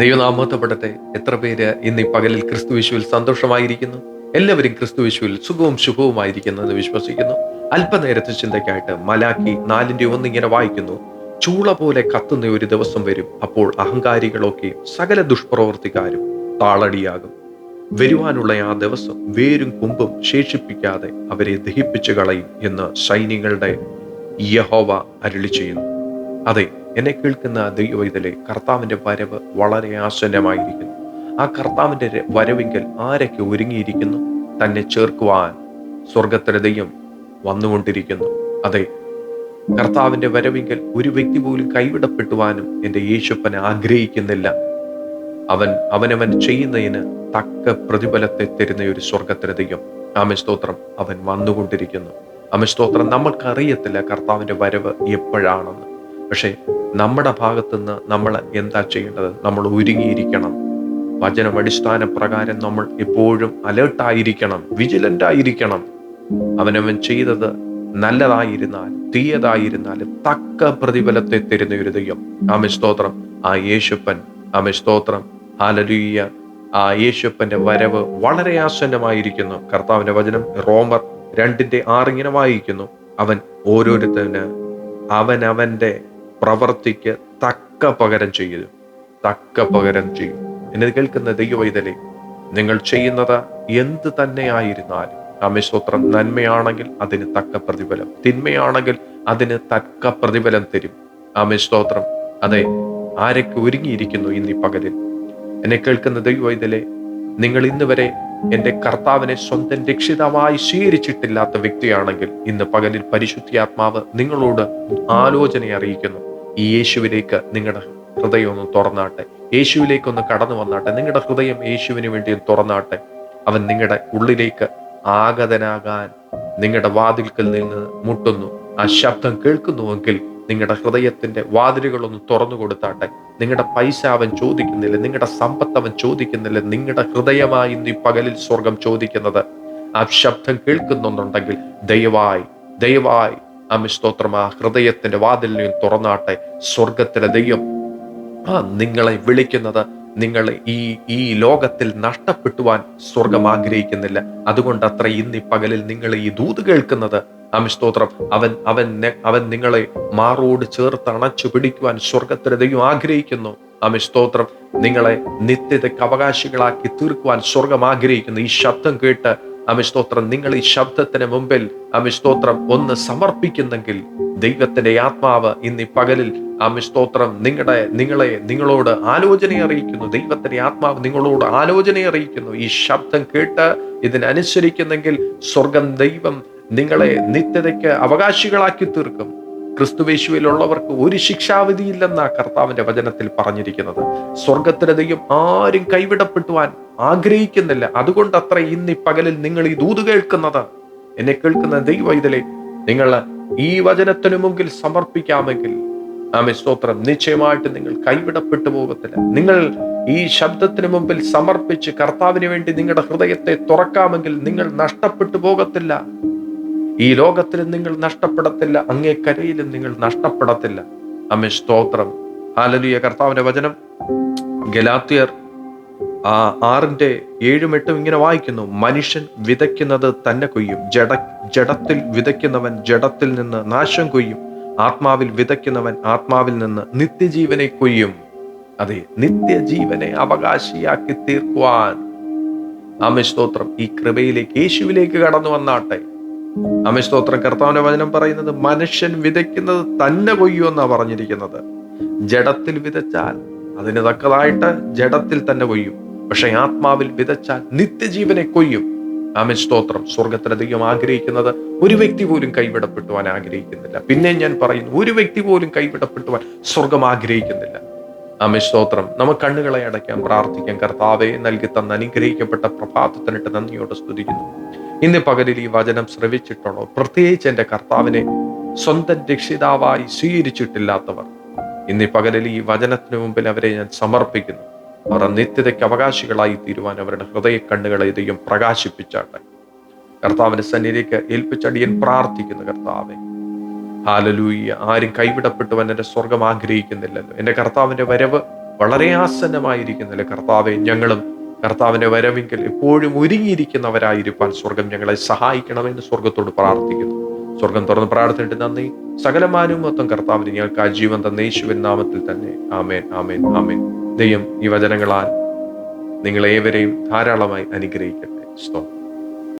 ദൈവനാമത്തപ്പെടട്ടെ എത്ര പേര് ഇന്ന് ഈ പകലിൽ ക്രിസ്തു വിശുവിൽ സന്തോഷമായിരിക്കുന്നു? എല്ലാവരും ക്രിസ്തു വിശുവിൽ സുഖവും ശുഭവുമായിരിക്കുന്നു എന്ന് വിശ്വസിക്കുന്നു. അല്പനേരത്തെ ചിന്തയ്ക്കായിട്ട് മലാക്കി നാലിന്റെ ഒന്നിങ്ങനെ വായിക്കുന്നു. ചൂള പോലെ കത്തുന്ന ഒരു ദിവസം വരും. അപ്പോൾ അഹങ്കാരികളൊക്കെ സകല ദുഷ്പ്രവർത്തിക്കാരും താളടിയാകും. വരുവാനുള്ള ആ ദിവസം വേരും കുമ്പും ശേഷിപ്പിക്കാതെ അവരെ ദഹിപ്പിച്ചു കളയും എന്ന് സൈന്യങ്ങളുടെ യഹോവ അരുളി ചെയ്യുന്നു. അതെ എന്നെ കേൾക്കുന്ന ദൈവവൈതലെ കർത്താവിന്റെ വരവ് വളരെ ആസന്നമായിരിക്കുന്നു ആ കർത്താവിന്റെ വരവെങ്കിൽ ആരൊക്കെ ഒരുങ്ങിയിരിക്കുന്നു? തന്നെ ചേർക്കുവാൻ സ്വർഗത്തിലെ ദൈവം വന്നുകൊണ്ടിരിക്കുന്നു. അതെ കർത്താവിന്റെ വരവെങ്കിൽ ഒരു വ്യക്തി പോലും കൈവിടപ്പെട്ടുവാനും എന്റെ യേശുപ്പൻ ആഗ്രഹിക്കുന്നില്ല. അവൻ അവനവൻ ചെയ്യുന്നതിന് തക്ക പ്രതിഫലത്തെ തരുന്ന ഒരു സ്വർഗത്തിലെ ദൈവം. ആമേ സ്തോത്രം. അവൻ വന്നുകൊണ്ടിരിക്കുന്നു. അമിസ്തോത്രം നമ്മൾക്കറിയത്തില്ല കർത്താവിന്റെ വരവ് എപ്പോഴാണെന്ന്. പക്ഷേ നമ്മുടെ ഭാഗത്തുനിന്ന് നമ്മൾ എന്താ ചെയ്യേണ്ടത്? നമ്മൾ ഒരുങ്ങിയിരിക്കണം. വചന അടിസ്ഥാന പ്രകാരം നമ്മൾ എപ്പോഴും അലേർട്ടായിരിക്കണം വിജിലന്റ് ആയിരിക്കണം അവനവൻ ചെയ്തത് നല്ലതായിരുന്നാൽ തീയതായിരുന്നാലും തക്ക പ്രതിഫലത്തെ തരുന്ന ഒരു ദൈവം. ആമേ സ്തോത്രം. ആ യേശുപ്പൻ ആമേ സ്തോത്രം. ഹാലലൂയ ആ യേശുപ്പന്റെ വരവ് വളരെ ആസന്നമായിരിക്കുന്നു. കർത്താവിന്റെ വചനം റോമർ രണ്ടിന്റെ ആറിങ്ങനെ വായിക്കുന്നു. അവൻ ഓരോരുത്തരന് അവനവന്റെ പ്രവർത്തിക്ക് തക്ക പകരം ചെയ്യും. തക്ക പകരം ചെയ്യും. എന്നെ കേൾക്കുന്ന ദൈവവൈതലെ നിങ്ങൾ ചെയ്യുന്നത് എന്ത് തന്നെയായിരുന്നാലും രാമേശ്വത്രം നന്മയാണെങ്കിൽ അതിന് തക്ക പ്രതിഫലം തിന്മയാണെങ്കിൽ അതിന് തക്ക പ്രതിഫലം തരും. രാമേശ്വത്രം അതെ ആരൊക്കെ ഒരുങ്ങിയിരിക്കുന്നു ഇന്ന് ഈ പകലിൽ? എന്നെ കേൾക്കുന്ന ദൈവവൈതലെ നിങ്ങൾ ഇന്ന് വരെ എന്റെ കർത്താവിനെ സ്വന്തം രക്ഷിതാവായി സ്വീകരിച്ചിട്ടില്ലാത്ത വ്യക്തിയാണെങ്കിൽ ഇന്ന് പകലിൽ പരിശുദ്ധിയാത്മാവ് നിങ്ങളോട് ആലോചന അറിയിക്കുന്നു. ഈ യേശുവിലേക്ക് നിങ്ങളുടെ ഹൃദയം ഒന്ന് തുറന്നാട്ടെ. യേശുവിലേക്ക് ഒന്ന് കടന്നു വന്നാട്ടെ. നിങ്ങളുടെ ഹൃദയം യേശുവിന് വേണ്ടി തുറന്നാട്ടെ. അവൻ നിങ്ങളുടെ ഉള്ളിലേക്ക് ആഗതനാകാൻ നിങ്ങളുടെ വാതിൽക്കൽ നിന്ന് മുട്ടുന്നു. ആ ശബ്ദം കേൾക്കുന്നുവെങ്കിൽ നിങ്ങളുടെ ഹൃദയത്തിന്റെ വാതിലുകളൊന്ന് തുറന്നു കൊടുത്താട്ടെ. നിങ്ങളുടെ പൈസ അവൻ ചോദിക്കുന്നില്ല. നിങ്ങളുടെ സമ്പത്ത് അവൻ ചോദിക്കുന്നില്ല. നിങ്ങളുടെ ഹൃദയമായി ഈ പകലിൽ സ്വർഗം ചോദിക്കുന്നത് ആ ശബ്ദം കേൾക്കുന്നുണ്ടെങ്കിൽ ദയവായി ദയവായി ആ സ്തോത്രം ആ ഹൃദയത്തിന്റെ വാതിലിനെയും തുറന്നാട്ടെ സ്വർഗത്തിലെ ദൈവം. ആ നിങ്ങളെ വിളിക്കുന്നത് നിങ്ങൾ ഈ ഈ ലോകത്തിൽ നഷ്ടപ്പെട്ടുവാൻ സ്വർഗം ആഗ്രഹിക്കുന്നില്ല. അതുകൊണ്ട് അത്ര ഇന്ന് പകലിൽ നിങ്ങൾ ഈ ദൂത് കേൾക്കുന്നത് അമിസ്തോത്രം അവൻ അവൻ അവൻ നിങ്ങളെ മാറോട് ചേർത്ത് അണച്ചു പിടിക്കുവാൻ സ്വർഗത്തിലെ ദൈവം ആഗ്രഹിക്കുന്നു. അമിസ്തോത്രം നിങ്ങളെ നിത്യതയ്ക്ക് അവകാശികളാക്കി തീർക്കുവാൻ സ്വർഗം ആഗ്രഹിക്കുന്നു. ഈ ശബ്ദം കേട്ട് ആമി സ്തോത്രം നിങ്ങൾ ഈ ശബ്ദത്തിന് മുമ്പിൽ ആമി സ്തോത്രം ഒന്ന് സമർപ്പിക്കുന്നെങ്കിൽ ദൈവത്തിന്റെ ആത്മാവ് ഇന്ന് പകലിൽ ആമി സ്തോത്രം നിങ്ങളുടെ നിങ്ങളെ നിങ്ങളോട് ആലോചന അറിയിക്കുന്നു. ദൈവത്തിന്റെ ആത്മാവ് നിങ്ങളോട് ആലോചന അറിയിക്കുന്നു. ഈ ശബ്ദം കേട്ട് ഇതിനനുസരിക്കുന്നെങ്കിൽ സ്വർഗം ദൈവം നിങ്ങളെ നിത്യതയ്ക്ക് അവകാശികളാക്കി തീർക്കും. ക്രിസ്തുവേശുവിലുള്ളവർക്ക് ഒരു ശിക്ഷാവിധിയില്ലെന്ന കർത്താവിന്റെ വചനത്തിൽ പറഞ്ഞിരിക്കുന്നത്. സ്വർഗത്തിലെ ദൈവം ആരും കൈവിടപ്പെട്ടുവാൻ ആഗ്രഹിക്കുന്നില്ല. അതുകൊണ്ട് അത്ര ഇന്ന് പകലിൽ നിങ്ങൾ ഈ ദൂത് കേൾക്കുന്നത്. എന്നെ കേൾക്കുന്ന ദൈവ ഇതിലെ നിങ്ങൾ ഈ വചനത്തിനു മുമ്പിൽ സമർപ്പിക്കാമെങ്കിൽ ആമെ സ്തോത്രം. നിശ്ചയമായിട്ട് നിങ്ങൾ കൈവിടപ്പെട്ടു പോകത്തില്ല. നിങ്ങൾ ഈ ശബ്ദത്തിന് മുമ്പിൽ സമർപ്പിച്ച് കർത്താവിന് വേണ്ടി നിങ്ങളുടെ ഹൃദയത്തെ തുറക്കാമെങ്കിൽ നിങ്ങൾ നഷ്ടപ്പെട്ടു പോകത്തില്ല. ഈ ലോകത്തിൽ നിങ്ങൾ നഷ്ടപ്പെടത്തില്ല അങ്ങേ കരയിലും നിങ്ങൾ നഷ്ടപ്പെടത്തില്ല. അമ്മ സ്തോത്രം. ഹാലലിയ കർത്താവിന്റെ വചനം. ഗലാത്തിയർ ആ ആറിന്റെ ഏഴും എട്ടും ഇങ്ങനെ വായിക്കുന്നു. മനുഷ്യൻ വിതയ്ക്കുന്നത് തന്നെ കൊയ്യും. ജഡ ജഡത്തിൽ വിതയ്ക്കുന്നവൻ ജഡത്തിൽ നിന്ന് നാശം കൊയ്യും. ആത്മാവിൽ വിതയ്ക്കുന്നവൻ ആത്മാവിൽ നിന്ന് നിത്യജീവനെ കൊയ്യും. അതെ നിത്യജീവനെ അവകാശിയാക്കി തീർക്കുവാൻ. ആമേ സ്തോത്രം. ഈ കൃപയിലേക്ക് യേശുവിലേക്ക് കടന്നു വന്നാട്ടെ. ആമേ സ്തോത്രം കർത്താവിന്റെ വചനം പറയുന്നത് മനുഷ്യൻ വിതയ്ക്കുന്നത് തന്നെ കൊയ്യൂ എന്നാ പറഞ്ഞിരിക്കുന്നത്. ജഡത്തിൽ വിതച്ചാൽ അതിന് തക്കതായിട്ട് ജഡത്തിൽ തന്നെ കൊയ്യും. പക്ഷെ ആത്മാവിൽ വിതച്ചാൽ നിത്യജീവനെ കൊയ്യും. ആമൻ സ്തോത്രം സ്വർഗത്തിലധികം ആഗ്രഹിക്കുന്നത് ഒരു വ്യക്തി പോലും കൈവിടപ്പെട്ടുവാൻ ആഗ്രഹിക്കുന്നില്ല. പിന്നെ ഞാൻ പറയുന്നു ഒരു വ്യക്തി പോലും കൈവിടപ്പെട്ടുവാൻ സ്വർഗം ആഗ്രഹിക്കുന്നില്ല. ആമേ സ്തോത്രം നമുക്ക് കണ്ണുകളെ അടയ്ക്കാൻ പ്രാർത്ഥിക്കാം. കർത്താവെ നൽകി തന്ന അനുഗ്രഹിക്കപ്പെട്ട പ്രഭാതത്തിനിട്ട് നന്ദിയോടെ സ്തുതിക്കുന്നു. ഇന്ന് പകലിൽ ഈ വചനം ശ്രവിച്ചിട്ടുള്ളോ പ്രത്യേകിച്ച് എന്റെ കർത്താവിനെ സ്വന്തം രക്ഷിതാവായി സ്വീകരിച്ചിട്ടില്ലാത്തവർ. ഇന്ന് പകലിൽ ഈ വചനത്തിന് മുമ്പിൽ അവരെ ഞാൻ സമർപ്പിക്കുന്നു. അവർ നിത്യതയ്ക്ക് അവകാശികളായി തീരുവാൻ അവരുടെ ഹൃദയ കണ്ണുകളെ ഇതെയും പ്രകാശിപ്പിച്ചാട്ടെ. കർത്താവിന്റെ സന്നിധിക്ക് ഏൽപ്പിച്ചടിയൻ പ്രാർത്ഥിക്കുന്നു കർത്താവെ. ഹാലലൂയ്യ ആരും കൈവിടപ്പെട്ടുവൻ എന്റെ സ്വർഗം ആഗ്രഹിക്കുന്നില്ലല്ലോ. എന്റെ കർത്താവിന്റെ വരവ് വളരെ ആസന്നമായിരിക്കുന്നില്ല. കർത്താവെ ഞങ്ങളും കർത്താവിന്റെ വരവെങ്കിൽ എപ്പോഴും ഒരുങ്ങിയിരിക്കുന്നവരായിരിക്കാൻ സ്വർഗം ഞങ്ങളെ സഹായിക്കണമെന്ന് സ്വർഗത്തോട് പ്രാർത്ഥിക്കുന്നു. സ്വർഗം തുറന്ന് പ്രാർത്ഥനയിട്ട് നന്ദി. സകലമാനും മൊത്തം കർത്താവിന് ഞങ്ങൾക്ക് ആ ജീവൻ തന്ന യേശുവിൻ നാമത്തിൽ തന്നെ. ആമേൻ ആമേൻ ആമേൻ. ദൈവം ഈ വചനങ്ങളാൽ നിങ്ങളേവരെയും ധാരാളമായി അനുഗ്രഹിക്കട്ടെ. സ്തോത്രം.